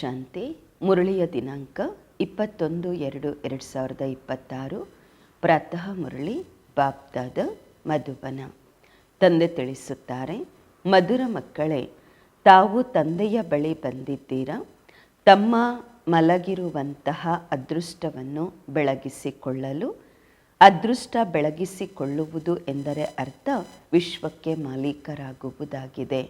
ಶಾಂತಿ ಮುರಳಿಯ ದಿನಾಂಕ ಇಪ್ಪತ್ತೊಂದು ಎರಡು ಎರಡು ಸಾವಿರದ ಇಪ್ಪತ್ತಾರು, ಪ್ರಾತಃ ಮುರಳಿ ಬಾಪ್ದಾದ ಮಧುಬನ. ತಂದೆ ತಿಳಿಸುತ್ತಾರೆ, ಮಧುರ ಮಕ್ಕಳೇ, ತಾವು ತಂದೆಯ ಬಳಿ ಬಂದಿದ್ದೀರಾ? ತಮ್ಮ ಮಲಗಿರುವಂತಹ ಅದೃಷ್ಟವನ್ನು ಬೆಳಗಿಸಿಕೊಳ್ಳಲು? ಅದೃಷ್ಟ ಬೆಳಗಿಸಿಕೊಳ್ಳುವುದು ಎಂದರೆ ಅರ್ಥ ವಿಶ್ವಕ್ಕೆ ಮಾಲೀಕರಾಗುವುದಾಗಿದೆ.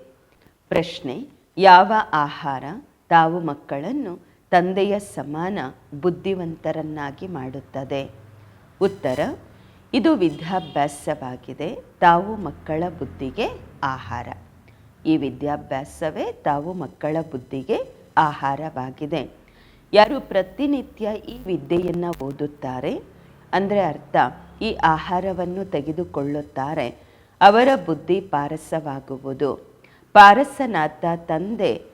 ಪ್ರಶ್ನೆ, ಯಾವ ಆಹಾರ? ತಾವು ಮಕ್ಕಳನ್ನು ತಂದೆಯ ಸಮಾನ ಬುದ್ಧಿವಂತರನ್ನಾಗಿ ಮಾಡುತ್ತದೆ. ಉತ್ತರ, ಇದು ವಿದ್ಯಾಭ್ಯಾಸವಾಗಿದೆ. ತಾವು ಮಕ್ಕಳ ಬುದ್ಧಿಗೆ ಆಹಾರ. ಈ ವಿದ್ಯಾಭ್ಯಾಸವೇ ತಾವು ಮಕ್ಕಳ ಬುದ್ಧಿಗೆ ಆಹಾರವಾಗಿದೆ. ಯಾರು ಪ್ರತಿನಿತ್ಯ ಈ ವಿದ್ಯೆಯನ್ನು ಓದುತ್ತಾರೆ? ಅಂದರೆ ಅರ್ಥ, ಈ ಆಹಾರವನ್ನು ತೆಗೆದುಕೊಳ್ಳುತ್ತಾರೆ. ಅವರ ಬುದ್ಧಿ ಪಾರಸವಾಗುವುದು. ಪಾರಸನಾಥ ತಂದೆ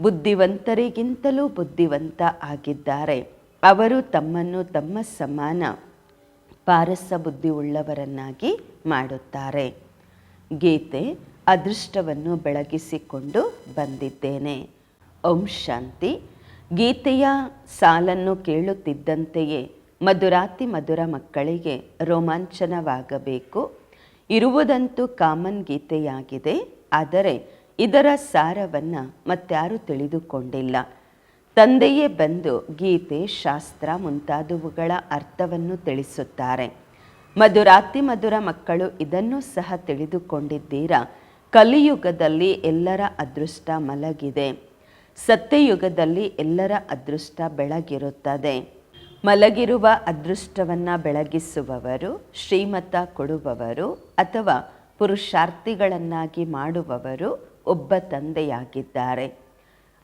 ಬುದ್ಧಿವಂತರಿಗಿಂತಲೂ ಬುದ್ಧಿವಂತ ಆಗಿದ್ದಾರೆ. ಅವರು ತಮ್ಮನ್ನು ತಮ್ಮ ಸಮಾನ ಪಾರಸ ಬುದ್ಧಿ ಉಳ್ಳವರನ್ನಾಗಿ ಮಾಡುತ್ತಾರೆ. ಗೀತೆ ಅದೃಷ್ಟವನ್ನು ಬೆಳಗಿಸಿಕೊಂಡು ಬಂದಿದ್ದೇನೆ. ಓಂ ಶಾಂತಿ. ಗೀತೆಯ ಸಾಲನ್ನು ಕೇಳುತ್ತಿದ್ದಂತೆಯೇ ಮಧುರಾತಿ ಮಧುರ ಮಕ್ಕಳಿಗೆ ರೋಮಾಂಚನವಾಗಬೇಕು. ಇರುವುದಂತೂ ಕಾಮನ್ ಗೀತೆಯಾಗಿದೆ. ಆದರೆ ಇದರ ಸಾರವನ್ನು ಮತ್ತಾರೂ ತಿಳಿದುಕೊಂಡಿಲ್ಲ. ತಂದೆಯೇ ಬಂದು ಗೀತೆ, ಶಾಸ್ತ್ರ ಮುಂತಾದವುಗಳ ಅರ್ಥವನ್ನು ತಿಳಿಸುತ್ತಾರೆ. ಮಧುರಾತಿ ಮಧುರ ಮಕ್ಕಳು ಇದನ್ನು ಸಹ ತಿಳಿದುಕೊಂಡಿದ್ದೀರಾ? ಕಲಿಯುಗದಲ್ಲಿ ಎಲ್ಲರ ಅದೃಷ್ಟ ಮಲಗಿದೆ. ಸತ್ಯಯುಗದಲ್ಲಿ ಎಲ್ಲರ ಅದೃಷ್ಟ ಬೆಳಗಿರುತ್ತದೆ. ಮಲಗಿರುವ ಅದೃಷ್ಟವನ್ನು ಬೆಳಗಿಸುವವರು, ಶ್ರೀಮತ ಕೊಡುವವರು ಅಥವಾ ಪುರುಷಾರ್ಥಿಗಳನ್ನಾಗಿ ಮಾಡುವವರು ಒಬ್ಬ ತಂದೆಯಾಗಿದ್ದಾರೆ.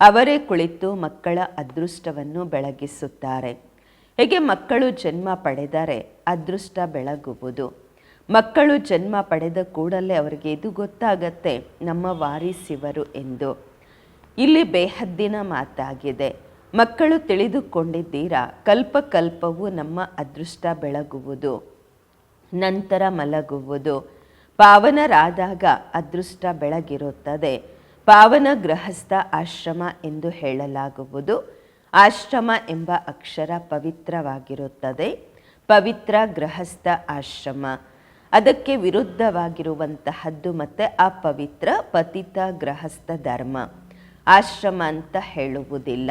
ಅವರೇ ಕುಳಿತು ಮಕ್ಕಳ ಅದೃಷ್ಟವನ್ನು ಬೆಳಗಿಸುತ್ತಾರೆ. ಹೇಗೆ ಮಕ್ಕಳು ಜನ್ಮ ಪಡೆದರೆ ಅದೃಷ್ಟ ಬೆಳಗುವುದು. ಮಕ್ಕಳು ಜನ್ಮ ಪಡೆದ ಕೂಡಲೇ ಅವರಿಗೆ ಇದು ಗೊತ್ತಾಗತ್ತೆ, ನಮ್ಮ ವಾರಿಸಿವರು ಎಂದು. ಇಲ್ಲಿ ಬೇಹದ್ದಿನ ಮಾತಾಗಿದೆ. ಮಕ್ಕಳು ತಿಳಿದುಕೊಂಡಿದ್ದೀರಾ ಕಲ್ಪ ಕಲ್ಪವು ನಮ್ಮ ಅದೃಷ್ಟ ಬೆಳಗುವುದು. ನಂತರ ಮಲಗುವುದು. ಪಾವನರಾದಾಗ ಅದೃಷ್ಟ ಬೆಳಗಿರುತ್ತದೆ. ಪಾವನ ಗೃಹಸ್ಥ ಆಶ್ರಮ ಎಂದು ಹೇಳಲಾಗುವುದು. ಆಶ್ರಮ ಎಂಬ ಅಕ್ಷರ ಪವಿತ್ರವಾಗಿರುತ್ತದೆ. ಪವಿತ್ರ ಗೃಹಸ್ಥ ಆಶ್ರಮ. ಅದಕ್ಕೆ ವಿರುದ್ಧವಾಗಿರುವಂತಹದ್ದು ಮತ್ತು ಅಪವಿತ್ರ ಪತಿತ ಗೃಹಸ್ಥ ಧರ್ಮ. ಆಶ್ರಮ ಅಂತ ಹೇಳುವುದಿಲ್ಲ.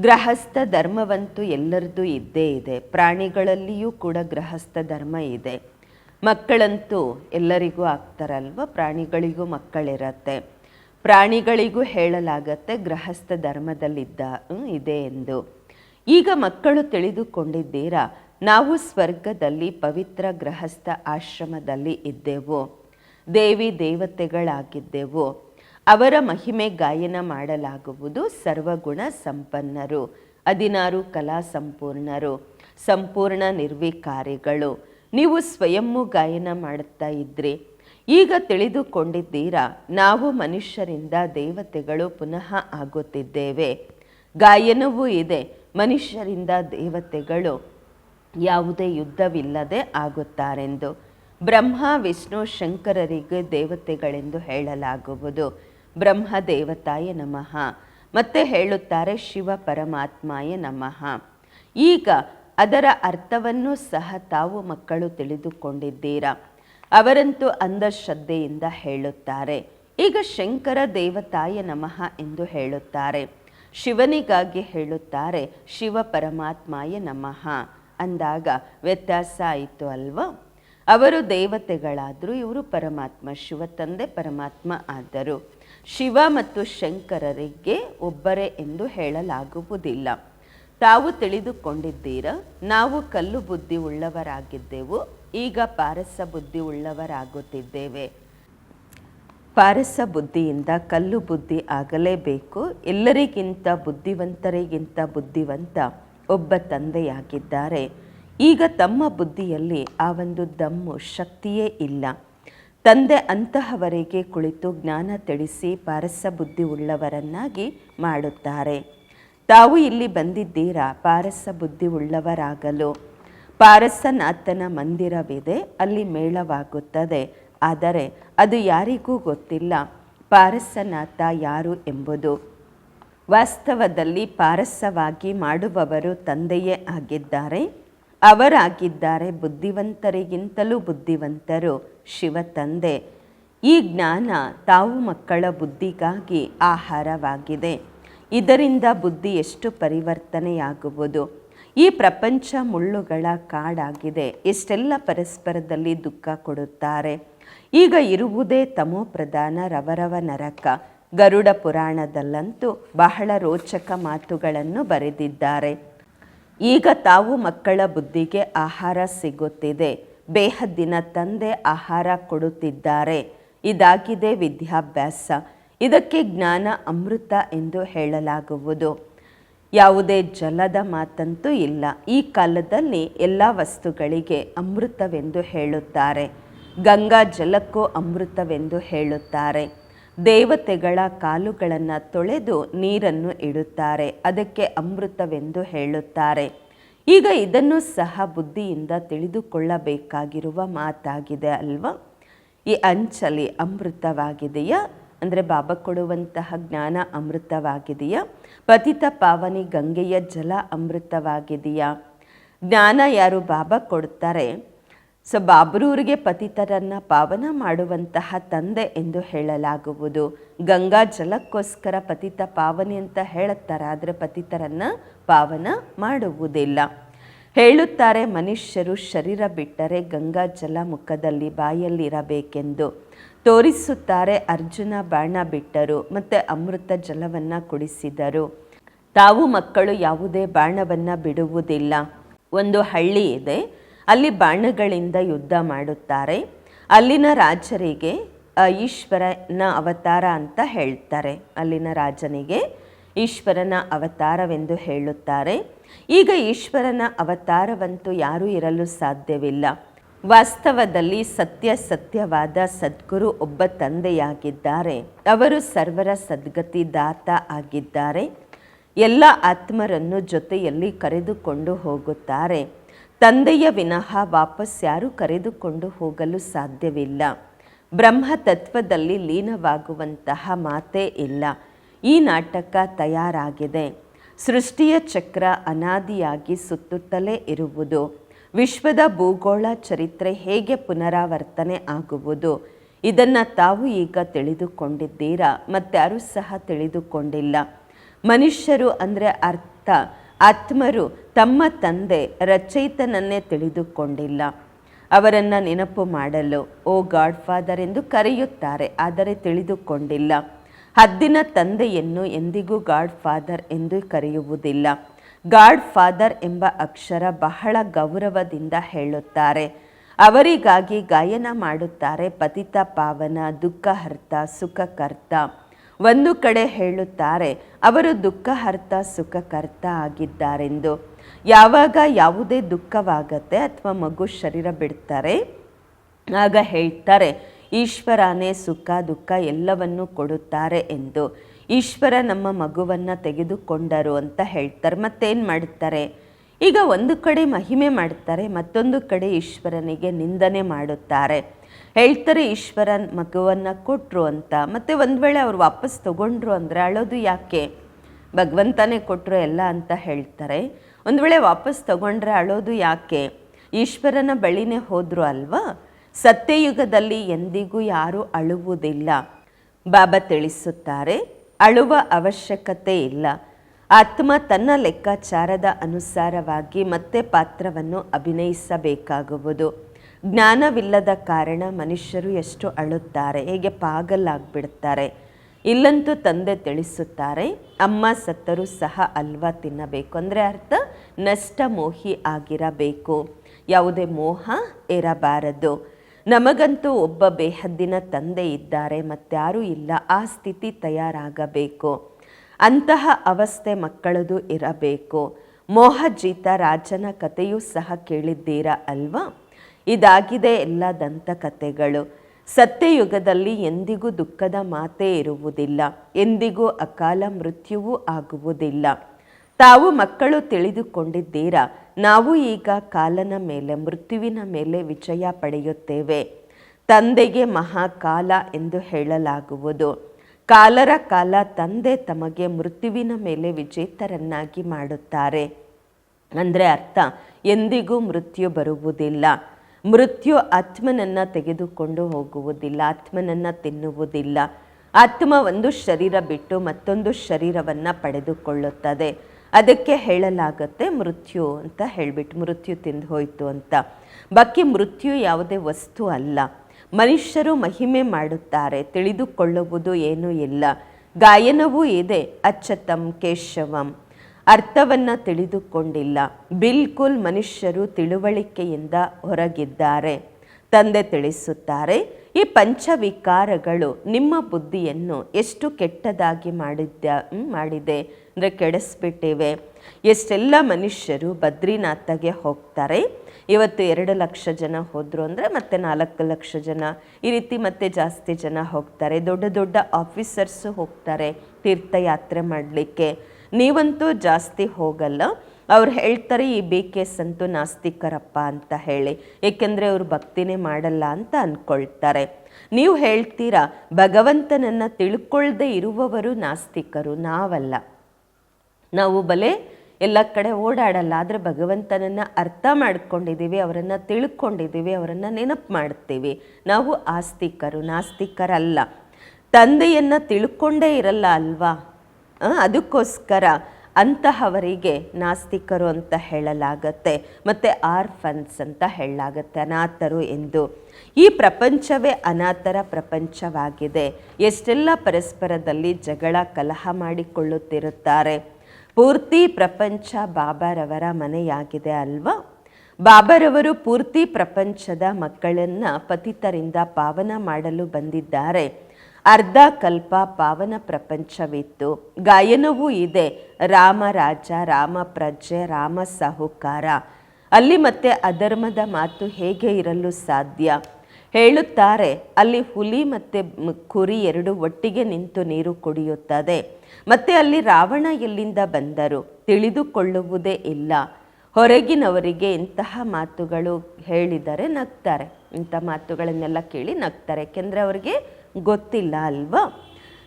ಗೃಹಸ್ಥ ಧರ್ಮವಂತೂ ಎಲ್ಲರದ್ದು ಇದ್ದೇ ಇದೆ. ಪ್ರಾಣಿಗಳಲ್ಲಿಯೂ ಕೂಡ ಗೃಹಸ್ಥ ಧರ್ಮ ಇದೆ. ಮಕ್ಕಳಂತೂ ಎಲ್ಲರಿಗೂ ಆಗ್ತಾರಲ್ವ? ಪ್ರಾಣಿಗಳಿಗೂ ಮಕ್ಕಳಿರತ್ತೆ. ಪ್ರಾಣಿಗಳಿಗೂ ಹೇಳಲಾಗತ್ತೆ ಗೃಹಸ್ಥ ಧರ್ಮದಲ್ಲಿದ್ದ ಇದೆ ಎಂದು. ಈಗ ಮಕ್ಕಳು ತಿಳಿದುಕೊಂಡಿದ್ದೀರಾ? ನಾವು ಸ್ವರ್ಗದಲ್ಲಿ ಪವಿತ್ರ ಗೃಹಸ್ಥ ಆಶ್ರಮದಲ್ಲಿ ಇದ್ದೆವು. ದೇವಿ ದೇವತೆಗಳಾಗಿದ್ದೆವು. ಅವರ ಮಹಿಮೆ ಗಾಯನ ಮಾಡಲಾಗುವುದು. ಸರ್ವಗುಣ ಸಂಪನ್ನರು. ಹದಿನಾರು ಕಲಾ ಸಂಪೂರ್ಣರು ಸಂಪೂರ್ಣ ನಿರ್ವಿಕಾರಿಗಳು. ನೀವು ಸ್ವಯಂಮು ಗಾಯನ ಮಾಡುತ್ತಾ ಇದ್ರಿ. ಈಗ ತಿಳಿದುಕೊಂಡಿದ್ದೀರಾ, ನಾವು ಮನುಷ್ಯರಿಂದ ದೇವತೆಗಳು ಪುನಃ ಆಗುತ್ತಿದ್ದೇವೆ. ಗಾಯನವೂ ಇದೆ, ಮನುಷ್ಯರಿಂದ ದೇವತೆಗಳು ಯಾವುದೇ ಯುದ್ಧವಿಲ್ಲದೆ ಆಗುತ್ತಾರೆಂದು. ಬ್ರಹ್ಮ, ವಿಷ್ಣು, ಶಂಕರರಿಗೆ ದೇವತೆಗಳೆಂದು ಹೇಳಲಾಗುವುದು. ಬ್ರಹ್ಮ ದೇವತಾಯ ನಮಃ. ಮತ್ತೆ ಹೇಳುತ್ತಾರೆ ಶಿವ ಪರಮಾತ್ಮಾಯ ನಮಃ. ಈಗ ಅದರ ಅರ್ಥವನ್ನು ಸಹ ತಾವು ಮಕ್ಕಳು ತಿಳಿದುಕೊಂಡಿದ್ದೀರಾ? ಅವರಂತೂ ಅಂಧಶ್ರದ್ಧೆಯಿಂದ ಹೇಳುತ್ತಾರೆ. ಈಗ ಶಂಕರ ದೇವತಾಯ ನಮಃ ಎಂದು ಹೇಳುತ್ತಾರೆ. ಶಿವನಿಗಾಗಿ ಹೇಳುತ್ತಾರೆ, ಶಿವ ಪರಮಾತ್ಮಾಯ ನಮಃ. ಅಂದಾಗ ವ್ಯತ್ಯಾಸ ಆಯಿತು ಅಲ್ವಾ? ಅವರು ದೇವತೆಗಳಾದರೂ ಇವರು ಪರಮಾತ್ಮ, ಶಿವ ತಂದೆ ಪರಮಾತ್ಮ ಆದರು. ಶಿವ ಮತ್ತು ಶಂಕರರಿಗೆ ಒಬ್ಬರೇ ಎಂದು ಹೇಳಲಾಗುವುದಿಲ್ಲ. ತಾವು ತಿಳಿದುಕೊಂಡಿದ್ದೀರ? ನಾವು ಕಲ್ಲು ಬುದ್ಧಿ ಉಳ್ಳವರಾಗಿದ್ದೆವು, ಈಗ ಪಾರಸ ಬುದ್ಧಿ ಉಳ್ಳವರಾಗುತ್ತಿದ್ದೇವೆ. ಪಾರಸ ಬುದ್ಧಿಯಿಂದ ಕಲ್ಲು ಬುದ್ಧಿ ಆಗಲೇಬೇಕು. ಎಲ್ಲರಿಗಿಂತ ಬುದ್ಧಿವಂತರಿಗಿಂತ ಬುದ್ಧಿವಂತ ಒಬ್ಬ ತಂದೆಯಾಗಿದ್ದಾರೆ. ಈಗ ತಮ್ಮ ಬುದ್ಧಿಯಲ್ಲಿ ಆ ಒಂದು ದಮ್ಮು ಶಕ್ತಿಯೇ ಇಲ್ಲ. ತಂದೆ ಅಂತಹವರಿಗೆ ಕುಳಿತು ಜ್ಞಾನ ತಿಳಿಸಿ ಪಾರಸ ಬುದ್ಧಿ ಉಳ್ಳವರನ್ನಾಗಿ ಮಾಡುತ್ತಾರೆ. ತಾವು ಇಲ್ಲಿ ಬಂದಿದ್ದೀರಾ? ಪಾರಸ ಬುದ್ಧಿ ಉಳ್ಳವರಾಗಲು ಪಾರಸನಾಥನ ಮಂದಿರವಿದೆ, ಅಲ್ಲಿ ಮೇಳವಾಗುತ್ತದೆ. ಆದರೆ ಅದು ಯಾರಿಗೂ ಗೊತ್ತಿಲ್ಲ. ಪಾರಸನಾಥ ಯಾರು ಎಂಬುದು. ವಾಸ್ತವದಲ್ಲಿ ಪಾರಸವಾಗಿ ಮಾಡುವವರು ತಂದೆಯೇ ಆಗಿದ್ದಾರೆ. ಅವರಾಗಿದ್ದಾರೆ ಬುದ್ಧಿವಂತರಿಗಿಂತಲೂ ಬುದ್ಧಿವಂತರು ಶಿವ ತಂದೆ ಈ ಜ್ಞಾನ ತಾವು ಮಕ್ಕಳ ಬುದ್ಧಿಗಾಗಿ ಆಹಾರವಾಗಿದೆ. ಇದರಿಂದ ಬುದ್ಧಿ ಎಷ್ಟು ಪರಿವರ್ತನೆಯಾಗುವುದು? ಈ ಪ್ರಪಂಚ ಮುಳ್ಳುಗಳ ಕಾಡಾಗಿದೆ. ಎಷ್ಟೆಲ್ಲ ಪರಸ್ಪರದಲ್ಲಿ ದುಃಖ ಕೊಡುತ್ತಾರೆ. ಈಗ ಇರುವುದೇ ತಮೋ ಪ್ರಧಾನ ರವರವ ನರಕ. ಗರುಡ ಪುರಾಣದಲ್ಲಂತೂ ಬಹಳ ರೋಚಕ ಮಾತುಗಳನ್ನು ಬರೆದಿದ್ದಾರೆ. ಈಗ ತಾವು ಮಕ್ಕಳ ಬುದ್ಧಿಗೆ ಆಹಾರ ಸಿಗುತ್ತಿದೆ. ಬೇಹದ್ದಿನ ತಂದೆ ಆಹಾರ ಕೊಡುತ್ತಿದ್ದಾರೆ. ಇದಾಗಿದೆ ವಿದ್ಯಾಭ್ಯಾಸ. ಇದಕ್ಕೆ ಜ್ಞಾನ ಅಮೃತ ಎಂದು ಹೇಳಲಾಗುವುದು. ಯಾವುದೇ ಜಲದ ಮಾತಂತೂ ಇಲ್ಲ. ಈ ಕಾಲದಲ್ಲಿ ಎಲ್ಲ ವಸ್ತುಗಳಿಗೆ ಅಮೃತವೆಂದು ಹೇಳುತ್ತಾರೆ. ಗಂಗಾ ಜಲಕ್ಕೂ ಅಮೃತವೆಂದು ಹೇಳುತ್ತಾರೆ. ದೇವತೆಗಳ ಕಾಲುಗಳನ್ನು ತೊಳೆದು ನೀರನ್ನು ಇಡುತ್ತಾರೆ. ಅದಕ್ಕೆ ಅಮೃತವೆಂದು ಹೇಳುತ್ತಾರೆ. ಈಗ ಇದನ್ನು ಸಹ ಬುದ್ಧಿಯಿಂದ ತಿಳಿದುಕೊಳ್ಳಬೇಕಾಗಿರುವ ಮಾತಾಗಿದೆ ಅಲ್ವಾ? ಈ ಅಂಚಲಿ ಅಮೃತವಾಗಿದೆಯಾ? ಅಂದರೆ ಬಾಬಾ ಕೊಡುವಂತಹ ಜ್ಞಾನ ಅಮೃತವಾಗಿದೆಯಾ? ಪತಿತ ಪಾವನಿ ಗಂಗೆಯ ಜಲ ಅಮೃತವಾಗಿದೆಯಾ? ಜ್ಞಾನ ಯಾರು ಬಾಬಾ ಕೊಡ್ತಾರೆ? ಸೊ ಬಾಬ್ರೂರಿಗೆ ಪತಿತರನ್ನು ಪಾವನ ಮಾಡುವಂತಹ ತಂದೆ ಎಂದು ಹೇಳಲಾಗುವುದು. ಗಂಗಾ ಜಲಕ್ಕೋಸ್ಕರ ಪತಿತ ಪಾವನಿ ಅಂತ ಹೇಳುತ್ತಾರೆ, ಆದರೆ ಪತಿತರನ್ನು ಪಾವನ ಮಾಡುವುದಿಲ್ಲ. ಹೇಳುತ್ತಾರೆ, ಮನುಷ್ಯರು ಶರೀರ ಬಿಟ್ಟರೆ ಗಂಗಾ ಜಲ ಮುಖದಲ್ಲಿ ಬಾಯಲ್ಲಿರಬೇಕೆಂದು. ತೋರಿಸುತ್ತಾರೆ ಅರ್ಜುನ ಬಾಣ ಬಿಟ್ಟರು ಮತ್ತು ಅಮೃತ ಜಲವನ್ನು ಕುಡಿಸಿದರು. ತಾವು ಮಕ್ಕಳು ಯಾವುದೇ ಬಾಣವನ್ನು ಬಿಡುವುದಿಲ್ಲ. ಒಂದು ಹಳ್ಳಿ ಇದೆ. ಅಲ್ಲಿ ಬಾಣಗಳಿಂದ ಯುದ್ಧ ಮಾಡುತ್ತಾರೆ. ಅಲ್ಲಿನ ರಾಜರಿಗೆ ಈಶ್ವರನ ಅವತಾರ ಅಂತ ಹೇಳ್ತಾರೆ. ಅಲ್ಲಿನ ರಾಜನಿಗೆ ಈಶ್ವರನ ಅವತಾರವೆಂದು ಹೇಳುತ್ತಾರೆ. ಈಗ ಈಶ್ವರನ ಅವತಾರವಂತೂ ಯಾರೂ ಇರಲು ಸಾಧ್ಯವಿಲ್ಲ. ವಾಸ್ತವದಲ್ಲಿ ಸತ್ಯ ಸತ್ಯವಾದ ಸದ್ಗುರು ಒಬ್ಬ ತಂದೆಯಾಗಿದ್ದಾರೆ. ಅವರು ಸರ್ವರ ಸದ್ಗತಿ ದಾತ ಆಗಿದ್ದಾರೆ. ಎಲ್ಲ ಆತ್ಮರನ್ನು ಜೊತೆಯಲ್ಲಿ ಕರೆದುಕೊಂಡು ಹೋಗುತ್ತಾರೆ. ತಂದೆಯ ವಿನಃ ವಾಪಸ್ ಯಾರು ಕರೆದುಕೊಂಡು ಹೋಗಲು ಸಾಧ್ಯವಿಲ್ಲ. ಬ್ರಹ್ಮ ತತ್ವದಲ್ಲಿ ಲೀನವಾಗುವಂತಹ ಮಾತೇ ಇಲ್ಲ. ಈ ನಾಟಕ ತಯಾರಾಗಿದೆ. ಸೃಷ್ಟಿಯ ಚಕ್ರ ಅನಾದಿಯಾಗಿ ಸುತ್ತುತ್ತಲೇ ಇರುವುದು. ವಿಶ್ವದ ಭೂಗೋಳ ಚರಿತ್ರೆ ಹೇಗೆ ಪುನರಾವರ್ತನೆ ಆಗುವುದು? ಇದನ್ನು ತಾವು ಈಗ ತಿಳಿದುಕೊಂಡಿದ್ದೀರಾ? ಮತ್ತಾರೂ ಸಹ ತಿಳಿದುಕೊಂಡಿಲ್ಲ. ಮನುಷ್ಯರು ಅಂದರೆ ಅರ್ಥ, ಆತ್ಮರು ತಮ್ಮ ತಂದೆ ರಚಯಿತನನ್ನೇ ತಿಳಿದುಕೊಂಡಿಲ್ಲ. ಅವರನ್ನು ನೆನಪು ಮಾಡಲು, ಓ ಗಾಡ್ ಫಾದರ್ ಎಂದು ಕರೆಯುತ್ತಾರೆ, ಆದರೆ ತಿಳಿದುಕೊಂಡಿಲ್ಲ. ಹದ್ದಿನ ತಂದೆಯನ್ನು ಎಂದಿಗೂ ಗಾಡ್ ಫಾದರ್ ಎಂದು ಕರೆಯುವುದಿಲ್ಲ. ಗಾಡ್ ಫಾದರ್ ಎಂಬ ಅಕ್ಷರ ಬಹಳ ಗೌರವದಿಂದ ಹೇಳುತ್ತಾರೆ. ಅವರಿಗಾಗಿ ಗಾಯನ ಮಾಡುತ್ತಾರೆ ಪತಿತ ಪಾವನ, ದುಃಖಹರ್ತ, ಸುಖಕರ್ತ. ಒಂದು ಕಡೆ ಹೇಳುತ್ತಾರೆ, ಅವರು ದುಃಖಹರ್ತ, ಸುಖಕರ್ತ ಆಗಿದ್ದಾರೆಂದು. ಯಾವಾಗ ಯಾವುದೇ ದುಃಖವಾಗತ್ತೆ ಅಥವಾ ಮಗು ಶರೀರ ಬಿಡ್ತಾರೆ, ಆಗ ಹೇಳ್ತಾರೆ, ಈಶ್ವರನೇ ಸುಖ, ದುಃಖ ಎಲ್ಲವನ್ನೂ ಕೊಡುತ್ತಾರೆ ಎಂದು. ಈಶ್ವರ ನಮ್ಮ ಮಗುವನ್ನು ತೆಗೆದುಕೊಂಡರು ಅಂತ ಹೇಳ್ತಾರೆ. ಮತ್ತೇನು ಮಾಡ್ತಾರೆ? ಈಗ ಒಂದು ಕಡೆ ಮಹಿಮೆ ಮಾಡ್ತಾರೆ, ಮತ್ತೊಂದು ಕಡೆ ಈಶ್ವರನಿಗೆ ನಿಂದನೆ ಮಾಡುತ್ತಾರೆ. ಹೇಳ್ತಾರೆ ಈಶ್ವರನ್ ಮಗುವನ್ನು ಕೊಟ್ಟರು ಅಂತ. ಮತ್ತು ಒಂದು ವೇಳೆ ಅವ್ರು ವಾಪಸ್ ತಗೊಂಡ್ರು ಅಂದರೆ ಅಳೋದು ಯಾಕೆ? ಭಗವಂತನೇ ಕೊಟ್ಟರು ಎಲ್ಲ ಅಂತ ಹೇಳ್ತಾರೆ. ಒಂದು ವೇಳೆ ವಾಪಸ್ ತಗೊಂಡ್ರೆ ಅಳೋದು ಯಾಕೆ? ಈಶ್ವರನ ಬಳಿನೇ ಹೋದ್ರು ಅಲ್ವಾ? ಸತ್ಯಯುಗದಲ್ಲಿ ಎಂದಿಗೂ ಯಾರೂ ಅಳುವುದಿಲ್ಲ. ಬಾಬಾ ತಿಳಿಸುತ್ತಾರೆ ಅಳುವ ಅವಶ್ಯಕತೆ ಇಲ್ಲ. ಆತ್ಮ ತನ್ನ ಲೆಕ್ಕಾಚಾರದ ಅನುಸಾರವಾಗಿ ಮತ್ತೆ ಪಾತ್ರವನ್ನು ಅಭಿನಯಿಸಬೇಕಾಗುವುದು. ಜ್ಞಾನವಿಲ್ಲದ ಕಾರಣ ಮನುಷ್ಯರು ಎಷ್ಟು ಅಳುತ್ತಾರೆ, ಹೇಗೆ ಪಾಗಲಾಗ್ಬಿಡ್ತಾರೆ. ಇಲ್ಲಂತೂ ತಂದೆ ತಿಳಿಸುತ್ತಾರೆ, ಅಮ್ಮ ಸತ್ತರೂ ಸಹ ಅಲ್ವ ತಿನ್ನಬೇಕು. ಅಂದರೆ ಅರ್ಥ ನಷ್ಟ ಮೋಹಿ ಆಗಿರಬೇಕು. ಯಾವುದೇ ಮೋಹ ಇರಬಾರದು. ನಮಗಂತೂ ಒಬ್ಬ ಬೇಹದ್ದಿನ ತಂದೆ ಇದ್ದಾರೆ, ಮತ್ತಾರೂ ಇಲ್ಲ, ಆ ಸ್ಥಿತಿ ತಯಾರಾಗಬೇಕು. ಅಂತಹ ಅವಸ್ಥೆ ಮಕ್ಕಳದು ಇರಬೇಕು. ಮೋಹಜೀತ ರಾಜನ ಕಥೆಯೂ ಸಹ ಕೇಳಿದ್ದೀರಾ ಅಲ್ವಾ? ಇದಾಗಿದೆ ಎಲ್ಲ ದಂತಕಥೆಗಳು ಸತ್ಯಯುಗದಲ್ಲಿ ಎಂದಿಗೂ ದುಃಖದ ಮಾತೇ ಇರುವುದಿಲ್ಲ, ಎಂದಿಗೂ ಅಕಾಲ ಮೃತ್ಯುವೂ ಆಗುವುದಿಲ್ಲ. ತಾವು ಮಕ್ಕಳು ತಿಳಿದುಕೊಂಡಿದ್ದೀರಾ? ನಾವು ಈಗ ಕಾಲನ ಮೇಲೆ, ಮೃತ್ಯುವಿನ ಮೇಲೆ ವಿಜಯ ಪಡೆಯುತ್ತೇವೆ. ತಂದೆಗೆ ಮಹಾಕಾಲ ಎಂದು ಹೇಳಲಾಗುವುದು. ಕಾಲರ ಕಾಲ ತಂದೆ ತಮಗೆ ಮೃತ್ಯುವಿನ ಮೇಲೆ ವಿಜೇತರನ್ನಾಗಿ ಮಾಡುತ್ತಾರೆ. ಅಂದರೆ ಅರ್ಥ, ಎಂದಿಗೂ ಮೃತ್ಯು ಬರುವುದಿಲ್ಲ. ಮೃತ್ಯು ಆತ್ಮನನ್ನು ತೆಗೆದುಕೊಂಡು ಹೋಗುವುದಿಲ್ಲ, ಆತ್ಮನನ್ನು ತಿನ್ನುವುದಿಲ್ಲ. ಆತ್ಮ ಒಂದು ಶರೀರ ಬಿಟ್ಟು ಮತ್ತೊಂದು ಶರೀರವನ್ನು ಪಡೆದುಕೊಳ್ಳುತ್ತದೆ. ಅದಕ್ಕೆ ಹೇಳಲಾಗತ್ತೆ ಮೃತ್ಯು ಅಂತ ಹೇಳ್ಬಿಟ್ಟು, ಮೃತ್ಯು ತಿಂದು ಹೋಯಿತು ಅಂತ. ಬಾಕಿ ಮೃತ್ಯು ಯಾವುದೇ ವಸ್ತು ಅಲ್ಲ. ಮನುಷ್ಯರು ಮಹಿಮೆ ಮಾಡುತ್ತಾರೆ, ತಿಳಿದುಕೊಳ್ಳುವುದು ಏನೂ ಇಲ್ಲ. ಗಾಯನವೂ ಇದೆ, ಅಚ್ಚತಂ ಕೇಶವಂ. ಅರ್ಥವನ್ನು ತಿಳಿದುಕೊಂಡಿಲ್ಲ. ಬಿಲ್ಕುಲ್ ಮನುಷ್ಯರು ತಿಳುವಳಿಕೆಯಿಂದ ಹೊರಗಿದ್ದಾರೆ. ತಂದೆ ತಿಳಿಸುತ್ತಾರೆ, ಈ ಪಂಚವಿಕಾರಗಳು ನಿಮ್ಮ ಬುದ್ಧಿಯನ್ನು ಎಷ್ಟು ಕೆಟ್ಟದಾಗಿ ಮಾಡಿದ್ದ ಮಾಡಿದೆ, ಅಂದರೆ ಕೆಡಿಸ್ಬಿಟ್ಟಿವೆ. ಎಷ್ಟೆಲ್ಲ ಮನುಷ್ಯರು ಬದ್ರಿನಾಥಗೆ ಹೋಗ್ತಾರೆ. ಇವತ್ತು ಎರಡು ಲಕ್ಷ ಜನ ಹೋದರು ಅಂದರೆ ಮತ್ತೆ ನಾಲ್ಕು ಲಕ್ಷ ಜನ, ಈ ರೀತಿ ಮತ್ತೆ ಜಾಸ್ತಿ ಜನ ಹೋಗ್ತಾರೆ. ದೊಡ್ಡ ದೊಡ್ಡ ಆಫೀಸರ್ಸು ಹೋಗ್ತಾರೆ ತೀರ್ಥಯಾತ್ರೆ ಮಾಡಲಿಕ್ಕೆ. ನೀವಂತೂ ಜಾಸ್ತಿ ಹೋಗಲ್ಲ. ಅವ್ರು ಹೇಳ್ತಾರೆ, ಈ ಬಿ ಕೆ ಸಂತು ನಾಸ್ತಿಕರಪ್ಪ ಅಂತ ಹೇಳಿ. ಏಕೆಂದರೆ ಅವರು ಭಕ್ತಿನೇ ಮಾಡಲ್ಲ ಅಂತ ಅಂದ್ಕೊಳ್ತಾರೆ ನೀವು ಹೇಳ್ತೀರಾ, ಭಗವಂತನನ್ನು ತಿಳ್ಕೊಳ್ಳದೆ ಇರುವವರು ನಾಸ್ತಿಕರು, ನಾವಲ್ಲ. ನಾವು ಬಲೆ ಎಲ್ಲ ಕಡೆ ಓಡಾಡಲ್ಲ, ಆದರೆ ಭಗವಂತನನ್ನು ಅರ್ಥ ಮಾಡ್ಕೊಂಡಿದ್ದೀವಿ, ಅವರನ್ನು ತಿಳ್ಕೊಂಡಿದ್ದೀವಿ, ಅವರನ್ನು ನೆನಪು ಮಾಡ್ತೀವಿ. ನಾವು ಆಸ್ತಿಕರು, ನಾಸ್ತಿಕರಲ್ಲ. ತಂದೆಯನ್ನು ತಿಳ್ಕೊಂಡೇ ಇರಲ್ಲ ಅಲ್ವಾ? ಅದಕ್ಕೋಸ್ಕರ ಅಂತಹವರಿಗೆ ನಾಸ್ತಿಕರು ಅಂತ ಹೇಳಲಾಗತ್ತೆ, ಮತ್ತು ಆರ್ಫನ್ಸ್ ಅಂತ ಹೇಳಲಾಗತ್ತೆ, ಅನಾಥರು ಎಂದು. ಈ ಪ್ರಪಂಚವೇ ಅನಾಥರ ಪ್ರಪಂಚವಾಗಿದೆ. ಎಷ್ಟೆಲ್ಲ ಪರಸ್ಪರದಲ್ಲಿ ಜಗಳ, ಕಲಹ ಮಾಡಿಕೊಳ್ಳುತ್ತಿರುತ್ತಾರೆ. ಪೂರ್ತಿ ಪ್ರಪಂಚ ಬಾಬಾರವರ ಮನೆಯಾಗಿದೆ ಅಲ್ವಾ? ಬಾಬಾರವರು ಪೂರ್ತಿ ಪ್ರಪಂಚದ ಮಕ್ಕಳನ್ನು ಪತಿತರಿಂದ ಪಾವನ ಮಾಡಲು ಬಂದಿದ್ದಾರೆ. ಅರ್ಧ ಕಲ್ಪ ಪಾವನ ಪ್ರಪಂಚವಿತ್ತು. ಗಾಯನವೂ ಇದೆ. ರಾಮ ರಾಜ, ರಾಮ ಪ್ರಜೆ, ರಾಮ ಸಾಹುಕಾರ. ಅಲ್ಲಿ ಮತ್ತೆ ಅಧರ್ಮದ ಮಾತು ಹೇಗೆ ಇರಲು ಸಾಧ್ಯ? ಹೇಳುತ್ತಾರೆ, ಅಲ್ಲಿ ಹುಲಿ ಮತ್ತು ಕುರಿ ಎರಡು ಒಟ್ಟಿಗೆ ನಿಂತು ನೀರು ಕುಡಿಯುತ್ತದೆ. ಮತ್ತೆ ಅಲ್ಲಿ ರಾವಣ ಎಲ್ಲಿಂದ ಬಂದರು? ತಿಳಿದುಕೊಳ್ಳುವುದೇ ಇಲ್ಲ. ಹೊರಗಿನವರಿಗೆ ಇಂತಹ ಮಾತುಗಳು ಹೇಳಿದರೆ ನಗ್ತಾರೆ. ಇಂಥ ಮಾತುಗಳನ್ನೆಲ್ಲ ಕೇಳಿ ನಗ್ತಾರೆ. ಯಾಕೆಂದರೆ ಅವರಿಗೆ ಗೊತ್ತಿಲ್ಲ ಅಲ್ವಾ?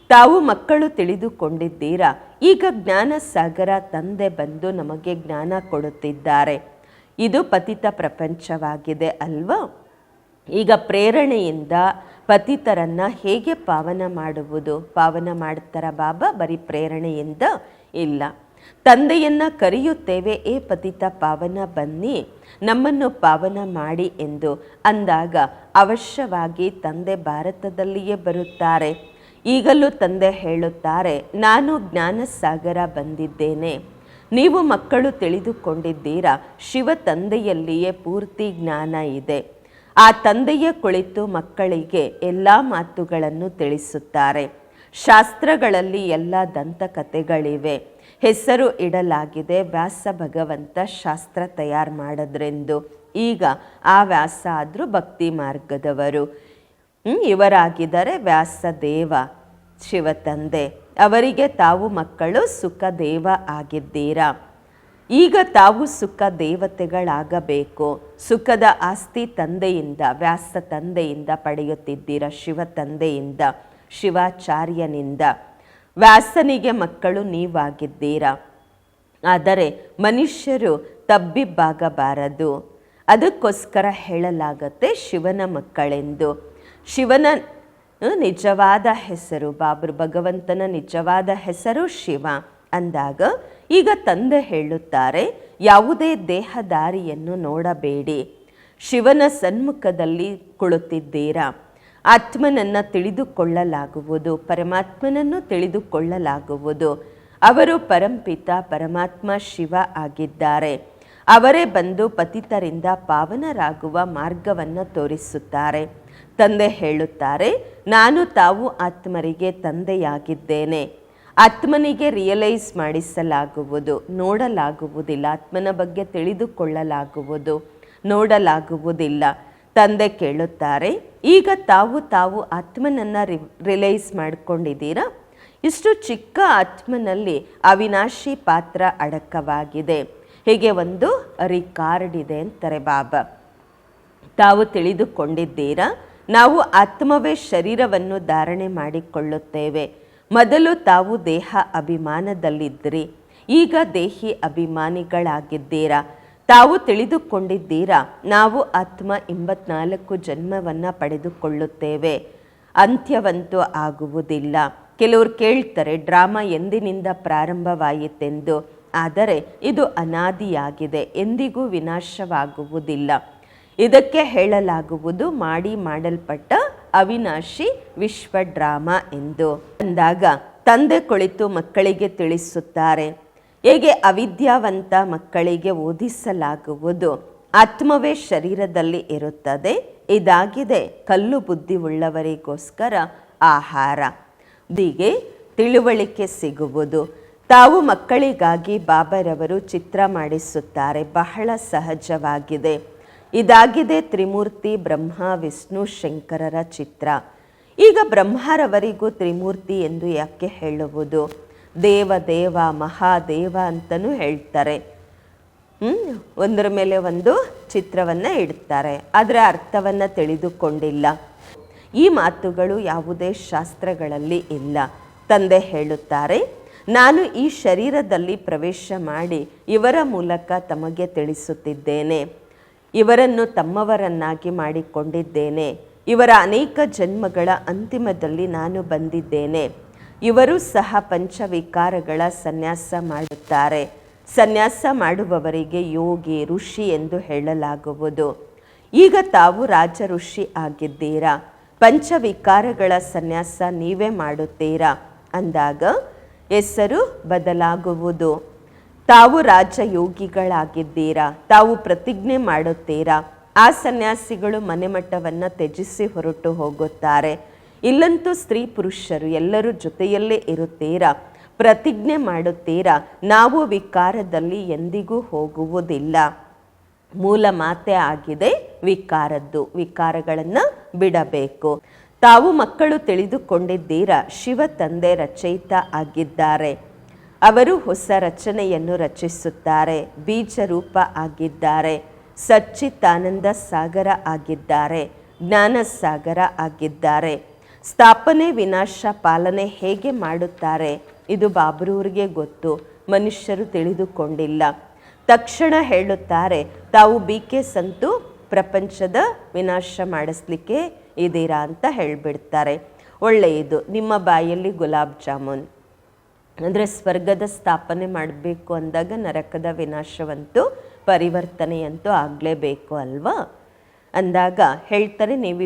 ತಾವು ಮಕ್ಕಳು ತಿಳಿದುಕೊಂಡಿದ್ದೀರಾ? ಈಗ ಜ್ಞಾನ ಸಾಗರ ತಂದೆ ಬಂದು ನಮಗೆ ಜ್ಞಾನ ಕೊಡುತ್ತಿದ್ದಾರೆ. ಇದು ಪತಿತ ಪ್ರಪಂಚವಾಗಿದೆ ಅಲ್ವಾ? ಈಗ ಪ್ರೇರಣೆಯಿಂದ ಪತಿತರನ್ನು ಹೇಗೆ ಪಾವನ ಮಾಡುವುದು? ಪಾವನ ಮಾಡ್ತಾರ ಬಾಬಾ? ಬರೀ ಪ್ರೇರಣೆಯಿಂದ ಇಲ್ಲ. ತಂದೆಯನ್ನ ಕರೆಯುತ್ತೇವೆ, ಏ ಪತಿತ ಪಾವನ, ಬನ್ನಿ, ನಮ್ಮನ್ನು ಪಾವನ ಮಾಡಿ ಎಂದು ಅಂದಾಗ ಅವಶ್ಯವಾಗಿ ತಂದೆ ಭಾರತದಲ್ಲಿಯೇ ಬರುತ್ತಾರೆ. ಈಗಲೂ ತಂದೆ ಹೇಳುತ್ತಾರೆ, ನಾನು ಜ್ಞಾನಸಾಗರ ಬಂದಿದ್ದೇನೆ. ನೀವು ಮಕ್ಕಳು ತಿಳಿದುಕೊಂಡಿದ್ದೀರಾ, ಶಿವ ತಂದೆಯಲ್ಲಿಯೇ ಪೂರ್ತಿ ಜ್ಞಾನ ಇದೆ. ಆ ತಂದೆಯ ಕುಳಿತು ಮಕ್ಕಳಿಗೆ ಎಲ್ಲ ಮಾತುಗಳನ್ನು ತಿಳಿಸುತ್ತಾರೆ. ಶಾಸ್ತ್ರಗಳಲ್ಲಿ ಎಲ್ಲ ದಂತಕಥೆಗಳಿವೆ. ಹೆಸರು ಇಡಲಾಗಿದೆ. ವ್ಯಾಸ ಭಗವಂತ ಶಾಸ್ತ್ರ ತಯಾರು ಮಾಡಿದ್ರೆಂದು. ಈಗ ಆ ವ್ಯಾಸ ಆದರೂ ಭಕ್ತಿ ಮಾರ್ಗದವರು. ಇವರಾಗಿದ್ದಾರೆ ಶಿವ ತಂದೆ. ಅವರಿಗೆ ತಾವು ಮಕ್ಕಳು, ಸುಖ ದೇವ ಆಗಿದ್ದೀರಾ? ಈಗ ತಾವು ಸುಖ ದೇವತೆಗಳಾಗಬೇಕು. ಸುಖದ ಆಸ್ತಿ ತಂದೆಯಿಂದ, ವ್ಯಾಸ ತಂದೆಯಿಂದ ಪಡೆಯುತ್ತಿದ್ದೀರಾ, ಶಿವ ತಂದೆಯಿಂದ, ಶಿವಾಚಾರ್ಯನಿಂದ? ವ್ಯಾಸನಿಗೆ ಮಕ್ಕಳು ನೀವಾಗಿದ್ದೀರಾ? ಆದರೆ ಮನುಷ್ಯರು ತಬ್ಬಿಬ್ಬಾಗಬಾರದು. ಅದಕ್ಕೋಸ್ಕರ ಹೇಳಲಾಗತ್ತೆ ಶಿವನ ಮಕ್ಕಳೆಂದು. ಶಿವನ ನಿಜವಾದ ಹೆಸರು, ಬಾಬ್ರು, ಭಗವಂತನ ನಿಜವಾದ ಹೆಸರು ಶಿವ ಅಂದಾಗ ಈಗ ತಂದೆ ಹೇಳುತ್ತಾರೆ, ಯಾವುದೇ ದೇಹದಾರಿಯನ್ನು ನೋಡಬೇಡಿ. ಶಿವನ ಸನ್ಮುಖದಲ್ಲಿ ಕುಳಿತಿದ್ದೀರಾ? ಆತ್ಮನನ್ನು ತಿಳಿದುಕೊಳ್ಳಲಾಗುವುದು, ಪರಮಾತ್ಮನನ್ನು ತಿಳಿದುಕೊಳ್ಳಲಾಗುವುದು. ಅವರು ಪರಂಪಿತ ಪರಮಾತ್ಮ ಶಿವ ಆಗಿದ್ದಾರೆ. ಅವರೇ ಬಂದು ಪತಿತರಿಂದ ಪಾವನರಾಗುವ ಮಾರ್ಗವನ್ನು ತೋರಿಸುತ್ತಾರೆ. ತಂದೆ ಹೇಳುತ್ತಾರೆ, ನಾನು ತಾವು ಆತ್ಮರಿಗೆ ತಂದೆಯಾಗಿದ್ದೇನೆ. ಆತ್ಮನಿಗೆ ರಿಯಲೈಸ್ ಮಾಡಿಸಲಾಗುವುದು, ನೋಡಲಾಗುವುದಿಲ್ಲ, ಆತ್ಮನ ಬಗ್ಗೆ ತಿಳಿದುಕೊಳ್ಳಲಾಗುವುದು, ನೋಡಲಾಗುವುದಿಲ್ಲ. ತಂದೆ ಕೇಳುತ್ತಾರೆ, ಈಗ ತಾವು ತಾವು ಆತ್ಮನನ್ನು ರಿ ರಿಲೈಸ್ ಮಾಡಿಕೊಂಡಿದ್ದೀರಾ? ಇಷ್ಟು ಚಿಕ್ಕ ಆತ್ಮನಲ್ಲಿ ಅವಿನಾಶಿ ಪಾತ್ರ ಅಡಕವಾಗಿದೆ. ಹೀಗೆ ಒಂದು ರಿಕಾರ್ಡ್ ಇದೆ ಅಂತಾರೆ ಬಾಬಾ. ತಾವು ತಿಳಿದುಕೊಂಡಿದ್ದೀರಾ? ನಾವು ಆತ್ಮವೇ ಶರೀರವನ್ನು ಧಾರಣೆ ಮಾಡಿಕೊಳ್ಳುತ್ತೇವೆ. ಮೊದಲು ತಾವು ದೇಹ ಅಭಿಮಾನದಲ್ಲಿದ್ದಿರಿ. ಈಗ ದೇಹಿ ಅಭಿಮಾನಿಗಳಾಗಿದ್ದೀರಾ? ತಾವು ತಿಳಿದುಕೊಂಡಿದ್ದೀರಾ? ನಾವು ಆತ್ಮ ಎಂಬತ್ನಾಲ್ಕು ಜನ್ಮವನ್ನು ಪಡೆದುಕೊಳ್ಳುತ್ತೇವೆ. ಅಂತ್ಯವಂತೂ ಆಗುವುದಿಲ್ಲ. ಕೆಲವರು ಕೇಳ್ತಾರೆ, ಡ್ರಾಮಾ ಎಂದಿನಿಂದ ಪ್ರಾರಂಭವಾಯಿತೆಂದು. ಆದರೆ ಇದು ಅನಾದಿಯಾಗಿದೆ, ಎಂದಿಗೂ ವಿನಾಶವಾಗುವುದಿಲ್ಲ. ಇದಕ್ಕೆ ಹೇಳಲಾಗುವುದು ಮಾಡಿ ಮಾಡಲ್ಪಟ್ಟ ಅವಿನಾಶಿ ವಿಶ್ವ ಡ್ರಾಮಾ ಎಂದು. ಅಂದಾಗ, ತಂದೆ ಕುಳಿತು ಮಕ್ಕಳಿಗೆ ತಿಳಿಸುತ್ತಾರೆ ಹೇಗೆ ಅವಿದ್ಯಾವಂತ ಮಕ್ಕಳಿಗೆ ಓದಿಸಲಾಗುವುದು? ಆತ್ಮವೇ ಶರೀರದಲ್ಲಿ ಇರುತ್ತದೆ, ಇದಾಗಿದೆ ಕಲ್ಲು ಬುದ್ಧಿ ಉಳ್ಳವರಿಗೋಸ್ಕರ ಆಹಾರ. ಹೀಗೆ ತಿಳುವಳಿಕೆ ಸಿಗುವುದು. ತಾವು ಮಕ್ಕಳಿಗಾಗಿ ಬಾಬರವರು ಚಿತ್ರ ಮಾಡಿಸುತ್ತಾರೆ, ಬಹಳ ಸಹಜವಾಗಿದೆ. ಇದಾಗಿದೆ ತ್ರಿಮೂರ್ತಿ ಬ್ರಹ್ಮ ವಿಷ್ಣು ಶಂಕರರ ಚಿತ್ರ. ಈಗ ಬ್ರಹ್ಮರವರಿಗೂ ತ್ರಿಮೂರ್ತಿ ಎಂದು ಯಾಕೆ ಹೇಳುವುದು? ದೇವ ದೇವ, ಮಹಾದೇವ ಅಂತಲೂ ಹೇಳ್ತಾರೆ. ಒಂದರ ಮೇಲೆ ಒಂದು ಚಿತ್ರವನ್ನು ಇಡ್ತಾರೆ. ಅದರ ಅರ್ಥವನ್ನು ತಿಳಿದುಕೊಂಡಿಲ್ಲ. ಈ ಮಾತುಗಳು ಯಾವುದೇ ಶಾಸ್ತ್ರಗಳಲ್ಲಿ ಇಲ್ಲ. ತಂದೆ ಹೇಳುತ್ತಾರೆ, ನಾನು ಈ ಶರೀರದಲ್ಲಿ ಪ್ರವೇಶ ಮಾಡಿ ಇವರ ಮೂಲಕ ತಮಗೆ ತಿಳಿಸುತ್ತಿದ್ದೇನೆ. ಇವರನ್ನು ತಮ್ಮವರನ್ನಾಗಿ ಮಾಡಿಕೊಂಡಿದ್ದೇನೆ. ಇವರ ಅನೇಕ ಜನ್ಮಗಳ ಅಂತಿಮದಲ್ಲಿ ನಾನು ಬಂದಿದ್ದೇನೆ. ಇವರು ಸಹ ಪಂಚವಿಕಾರಗಳ ಸನ್ಯಾಸ ಮಾಡುತ್ತಾರೆ. ಸನ್ಯಾಸ ಮಾಡುವವರಿಗೆ ಯೋಗಿ ಋಷಿ ಎಂದು ಹೇಳಲಾಗುವುದು. ಈಗ ತಾವು ರಾಜ ಋಷಿ ಆಗಿದ್ದೀರಾ? ಪಂಚವಿಕಾರಗಳ ಸನ್ಯಾಸ ನೀವೇ ಮಾಡುತ್ತೀರಾ? ಅಂದಾಗ ಹೆಸರು ಬದಲಾಗುವುದು. ತಾವು ರಾಜಯೋಗಿಗಳಾಗಿದ್ದೀರಾ? ತಾವು ಪ್ರತಿಜ್ಞೆ ಮಾಡುತ್ತೀರಾ? ಆ ಸನ್ಯಾಸಿಗಳು ಮನೆಮಟ್ಟವನ್ನು ತ್ಯಜಿಸಿ ಹೊರಟು ಹೋಗುತ್ತಾರೆ. ಇಲ್ಲಂತೂ ಸ್ತ್ರೀ ಪುರುಷರು ಎಲ್ಲರೂ ಜೊತೆಯಲ್ಲೇ ಇರುತ್ತೀರಾ? ಪ್ರತಿಜ್ಞೆ ಮಾಡುತ್ತೀರಾ? ನಾವು ವಿಕಾರದಲ್ಲಿ ಎಂದಿಗೂ ಹೋಗುವುದಿಲ್ಲ. ಮೂಲ ಮಾತೆ ಆಗಿದೆ ವಿಕಾರದ್ದು, ವಿಕಾರಗಳನ್ನು ಬಿಡಬೇಕು. ತಾವು ಮಕ್ಕಳು ತಿಳಿದುಕೊಂಡಿದ್ದೀರಾ? ಶಿವ ತಂದೆ ರಚಯಿತ ಆಗಿದ್ದಾರೆ. ಅವರು ಹೊಸ ರಚನೆಯನ್ನು ರಚಿಸುತ್ತಾರೆ ಬೀಜ ರೂಪ ಆಗಿದ್ದಾರೆ. ಸಚ್ಚಿತ್ತಾನಂದ ಸಾಗರ ಆಗಿದ್ದಾರೆ ಜ್ಞಾನ ಸಾಗರ ಆಗಿದ್ದಾರೆ. ಸ್ಥಾಪನೆ ವಿನಾಶ ಪಾಲನೆ ಹೇಗೆ ಮಾಡುತ್ತಾರೆ? ಇದು ಬಾಬ್ರೂರಿಗೆ ಗೊತ್ತು. ಮನುಷ್ಯರು ತಿಳಿದುಕೊಂಡಿಲ್ಲ. ತಕ್ಷಣ ಹೇಳುತ್ತಾರೆ, ತಾವು ಬಿ ಕೆ ಸಂತು ಪ್ರಪಂಚದ ವಿನಾಶ ಮಾಡಿಸ್ಲಿಕ್ಕೆ ಇದ್ದೀರಾ ಅಂತ ಹೇಳಿಬಿಡ್ತಾರೆ. ಒಳ್ಳೆಯದು, ನಿಮ್ಮ ಬಾಯಲ್ಲಿ ಗುಲಾಬ್ ಜಾಮೂನ್. ಅಂದರೆ ಸ್ವರ್ಗದ ಸ್ಥಾಪನೆ ಮಾಡಬೇಕು ಅಂದಾಗ ನರಕದ ವಿನಾಶವಂತೂ ಪರಿವರ್ತನೆಯಂತೂ ಆಗಲೇಬೇಕು ಅಲ್ವಾ? ಅಂದಾಗ ಹೇಳ್ತಾರೆ, ನೀವು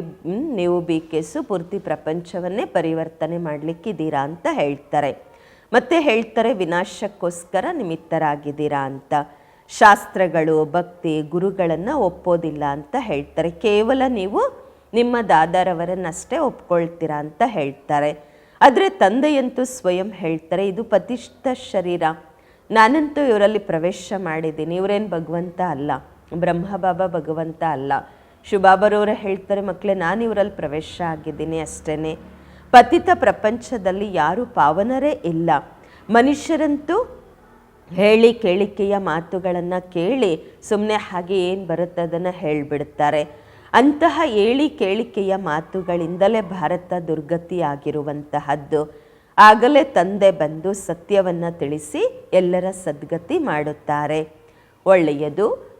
ನೀವು ಬಿ ಕೆಸು ಪೂರ್ತಿ ಪ್ರಪಂಚವನ್ನೇ ಪರಿವರ್ತನೆ ಮಾಡಲಿಕ್ಕಿದ್ದೀರಾ ಅಂತ ಹೇಳ್ತಾರೆ. ಮತ್ತೆ ಹೇಳ್ತಾರೆ, ವಿನಾಶಕ್ಕೋಸ್ಕರ ನಿಮಿತ್ತರಾಗಿದ್ದೀರಾ ಅಂತ. ಶಾಸ್ತ್ರಗಳು, ಭಕ್ತಿ, ಗುರುಗಳನ್ನು ಒಪ್ಪೋದಿಲ್ಲ ಅಂತ ಹೇಳ್ತಾರೆ. ಕೇವಲ ನೀವು ನಿಮ್ಮ ದಾದಾರವರನ್ನಷ್ಟೇ ಒಪ್ಕೊಳ್ತೀರಾ ಅಂತ ಹೇಳ್ತಾರೆ. ಆದರೆ ತಂದೆಯಂತೂ ಸ್ವಯಂ ಹೇಳ್ತಾರೆ, ಇದು ಪತಿಷ್ಠ ಶರೀರ. ನಾನಂತೂ ಇವರಲ್ಲಿ ಪ್ರವೇಶ ಮಾಡಿದ್ದೀನಿ. ಇವರೇನು ಭಗವಂತ ಅಲ್ಲ. ಬ್ರಹ್ಮಬಾಬಾ ಭಗವಂತ ಅಲ್ಲ. ಶುಭಾಬರವರ ಹೇಳ್ತಾರೆ ಮಕ್ಕಳೇ ನಾನು ಇವರಲ್ಲಿ ಪ್ರವೇಶ ಆಗಿದ್ದೀನಿ ಅಷ್ಟೇ ಪತಿತ ಪ್ರಪಂಚದಲ್ಲಿ ಯಾರು ಪಾವನರೇ ಇಲ್ಲ. ಮನುಷ್ಯರಂತೂ ಹೇಳಿ ಕೇಳಿಕೆಯ ಮಾತುಗಳನ್ನು ಕೇಳಿ ಸುಮ್ಮನೆ ಹಾಗೆ ಏನು ಬರುತ್ತೆ ಅದನ್ನು ಹೇಳಿಬಿಡ್ತಾರೆ. ಅಂತಹ ಹೇಳಿ ಕೇಳಿಕೆಯ ಮಾತುಗಳಿಂದಲೇ ಭಾರತ ದುರ್ಗತಿಯಾಗಿರುವಂತಹದ್ದು. ಆಗಲೇ ತಂದೆ ಬಂದು ಸತ್ಯವನ್ನು ತಿಳಿಸಿ ಎಲ್ಲರ ಸದ್ಗತಿ ಮಾಡುತ್ತಾರೆ. ಒಳ್ಳೆಯದು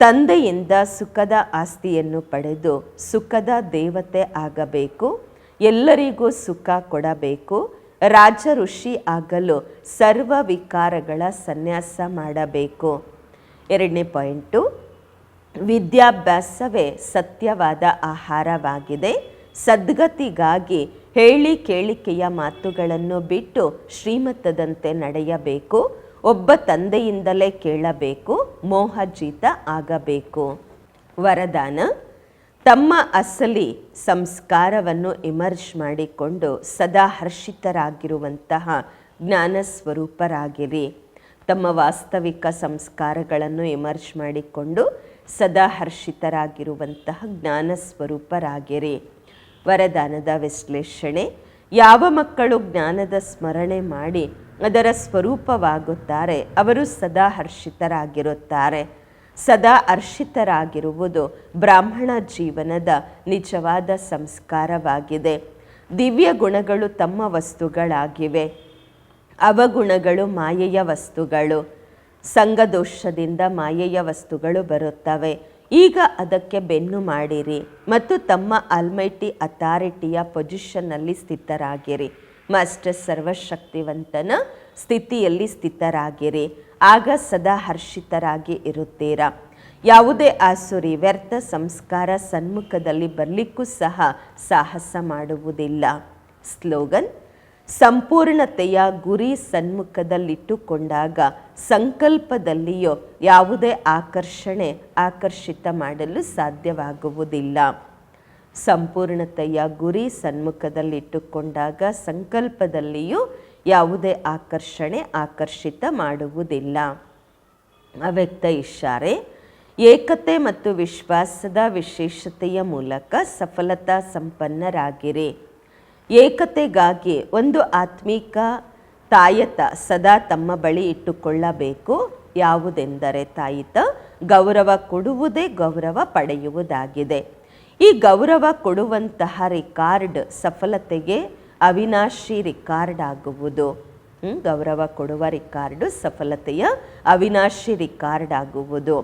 ತಂದೆಯಿಂದ ಸುಖದ ಆಸ್ತಿಯನ್ನು ಪಡೆದು ಸುಖದ ದೇವತೆ ಆಗಬೇಕು, ಎಲ್ಲರಿಗೂ ಸುಖ ಕೊಡಬೇಕು ರಾಜ ಋಷಿ ಆಗಲು ಸರ್ವ ವಿಕಾರಗಳ ಸನ್ಯಾಸ ಮಾಡಬೇಕು. ಎರಡನೇ ಪಾಯಿಂಟು, ವಿದ್ಯಾಭ್ಯಾಸವೇ ಸತ್ಯವಾದ ಆಹಾರವಾಗಿದೆ. ಸದ್ಗತಿಗಾಗಿ ಹೇಳಿ ಕೇಳಿಕೆಯ ಮಾತುಗಳನ್ನು ಬಿಟ್ಟು ಶ್ರೀಮತದಂತೆ ನಡೆಯಬೇಕು. ಒಬ್ಬ ತಂದೆಯಿಂದಲೇ ಕೇಳಬೇಕು, ಮೋಹಜೀತ ಆಗಬೇಕು. ವರದಾನ, ತಮ್ಮ ಅಸಲಿ ಸಂಸ್ಕಾರವನ್ನು ಇಮರ್ಜ್ ಮಾಡಿಕೊಂಡು ಸದಾ ಹರ್ಷಿತರಾಗಿರುವಂತಹ ಜ್ಞಾನ ಸ್ವರೂಪರಾಗಿರಿ. ತಮ್ಮ ವಾಸ್ತವಿಕ ಸಂಸ್ಕಾರಗಳನ್ನು ಇಮರ್ಜ್ ಮಾಡಿಕೊಂಡು ಸದಾ ಹರ್ಷಿತರಾಗಿರುವಂತಹ ಜ್ಞಾನ ಸ್ವರೂಪರಾಗಿರಿ. ವರದಾನದ ವಿಶ್ಲೇಷಣೆ, ಯಾವ ಮಕ್ಕಳು ಜ್ಞಾನದ ಸ್ಮರಣೆ ಮಾಡಿ ಅದರ ಸ್ವರೂಪವಾಗುತ್ತಾರೆ. ಅವರು ಸದಾ ಹರ್ಷಿತರಾಗಿರುತ್ತಾರೆ. ಸದಾ ಹರ್ಷಿತರಾಗಿರುವುದು ಬ್ರಾಹ್ಮಣ ಜೀವನದ ನಿಜವಾದ ಸಂಸ್ಕಾರವಾಗಿದೆ. ದಿವ್ಯ ಗುಣಗಳು ತಮ್ಮ ವಸ್ತುಗಳಾಗಿವೆ. ಅವಗುಣಗಳು ಮಾಯೆಯ ವಸ್ತುಗಳು. ಸಂಘದೋಷದಿಂದ ಮಾಯೆಯ ವಸ್ತುಗಳು ಬರುತ್ತವೆ. ಈಗ ಅದಕ್ಕೆ ಬೆನ್ನು ಮಾಡಿರಿ ಮತ್ತು ತಮ್ಮ ಆಲ್ಮೈಟಿ ಅಥಾರಿಟಿಯ ಪೊಸಿಷನ್ನಲ್ಲಿ ಸ್ಥಿತರಾಗಿರಿ. ಮಾಸ್ಟರ್ ಸರ್ವಶಕ್ತಿವಂತನ ಸ್ಥಿತಿಯಲ್ಲಿ ಸ್ಥಿತರಾಗಿರಿ. ಆಗ ಸದಾ ಹರ್ಷಿತರಾಗಿ ಇರುತ್ತೀರಾ. ಯಾವುದೇ ಆಸುರಿ, ವ್ಯರ್ಥ ಸಂಸ್ಕಾರ ಸನ್ಮುಖದಲ್ಲಿ ಬರಲಿಕ್ಕೂ ಸಹ ಸಾಹಸ ಮಾಡುವುದಿಲ್ಲ. ಸ್ಲೋಗನ್, ಸಂಪೂರ್ಣತೆಯ ಗುರಿ ಸನ್ಮುಖದಲ್ಲಿಟ್ಟುಕೊಂಡಾಗ ಸಂಕಲ್ಪದಲ್ಲಿಯೋ ಯಾವುದೇ ಆಕರ್ಷಣೆ ಆಕರ್ಷಿತ ಮಾಡಲು ಸಾಧ್ಯವಾಗುವುದಿಲ್ಲ. ಸಂಪೂರ್ಣತೆಯ ಗುರಿ ಸನ್ಮುಖದಲ್ಲಿಟ್ಟುಕೊಂಡಾಗ ಸಂಕಲ್ಪದಲ್ಲಿಯೂ ಯಾವುದೇ ಆಕರ್ಷಣೆ ಆಕರ್ಷಿತ ಮಾಡುವುದಿಲ್ಲ. ಅವ್ಯಕ್ತ ಇಷಾರೆ ಏಕತೆ ಮತ್ತು ವಿಶ್ವಾಸದ ವಿಶೇಷತೆಯ ಮೂಲಕ ಸಫಲತಾ ಸಂಪನ್ನರಾಗಿರಿ. ಏಕತೆಗಾಗಿ ಒಂದು ಆತ್ಮಿಕ ತಾಯತ ಸದಾ ತಮ್ಮ ಬಳಿ ಇಟ್ಟುಕೊಳ್ಳಬೇಕು. ಯಾವುದೆಂದರೆ ತಾಯಿತ ಗೌರವ ಕೊಡುವುದೇ ಗೌರವ ಪಡೆಯುವುದಾಗಿದೆ. ಈ ಗೌರವ ಕೊಡುವಂತಹ ರಿಕಾರ್ಡ್ ಸಫಲತೆಗೆ ಅವಿನಾಶಿ ರಿಕಾರ್ಡ್ ಆಗುವುದು. ಗೌರವ ಕೊಡುವ ರಿಕಾರ್ಡು ಸಫಲತೆಯ ಅವಿನಾಶಿ ರಿಕಾರ್ಡ್ ಆಗುವುದು.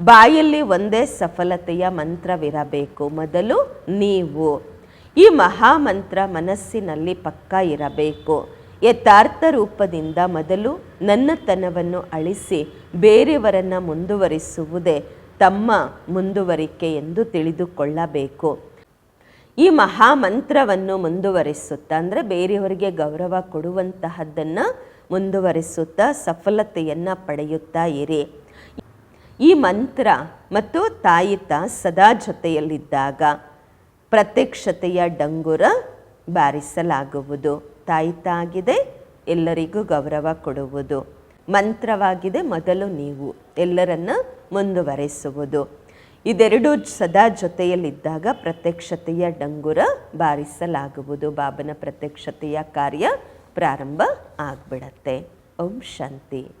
ಬಾಯಲ್ಲಿ ಒಂದೇ ಸಫಲತೆಯ ಮಂತ್ರವಿರಬೇಕು ಮೊದಲು ನೀವು. ಈ ಮಹಾಮಂತ್ರ ಮನಸ್ಸಿನಲ್ಲಿ ಪಕ್ಕ ಇರಬೇಕು. ಯಥಾರ್ಥ ರೂಪದಿಂದ ಮೊದಲು ನನ್ನತನವನ್ನು ಅಳಿಸಿ ಬೇರೆಯವರನ್ನು ಮುಂದುವರಿಸುವುದೇ ತಮ್ಮ ಮುಂದುವರಿಕೆ ಎಂದು ತಿಳಿದುಕೊಳ್ಳಬೇಕು. ಈ ಮಹಾಮಂತ್ರವನ್ನು ಮುಂದುವರಿಸುತ್ತಾ, ಅಂದರೆ ಬೇರೆಯವರಿಗೆ ಗೌರವ ಕೊಡುವಂತಹದ್ದನ್ನು ಮುಂದುವರಿಸುತ್ತಾ ಸಫಲತೆಯನ್ನು ಪಡೆಯುತ್ತಾ ಇರಿ. ಈ ಮಂತ್ರ ಮತ್ತು ತಾಯಿತ ಸದಾ ಜೊತೆಯಲ್ಲಿದ್ದಾಗ ಪ್ರತ್ಯಕ್ಷತೆಯ ಡಂಗುರ ಬಾರಿಸಲಾಗುವುದು. ತಾಯಿತ ಆಗಿದೆ ಎಲ್ಲರಿಗೂ ಗೌರವ ಕೊಡುವುದು. ಮಂತ್ರವಾಗಿದೆ, ಮೊದಲು ನೀವು ಎಲ್ಲರನ್ನ ಮುಂದುವರೆಸುವುದು. ಇದೆರಡೂ ಸದಾ ಜೊತೆಯಲ್ಲಿದ್ದಾಗ ಪ್ರತ್ಯಕ್ಷತೆಯ ಡಂಗುರ ಬಾರಿಸಲಾಗುವುದು. ಬಾಬನ ಪ್ರತ್ಯಕ್ಷತೆಯ ಕಾರ್ಯ ಪ್ರಾರಂಭ ಆಗ್ಬಿಡತ್ತೆ. ಓಂ ಶಾಂತಿ.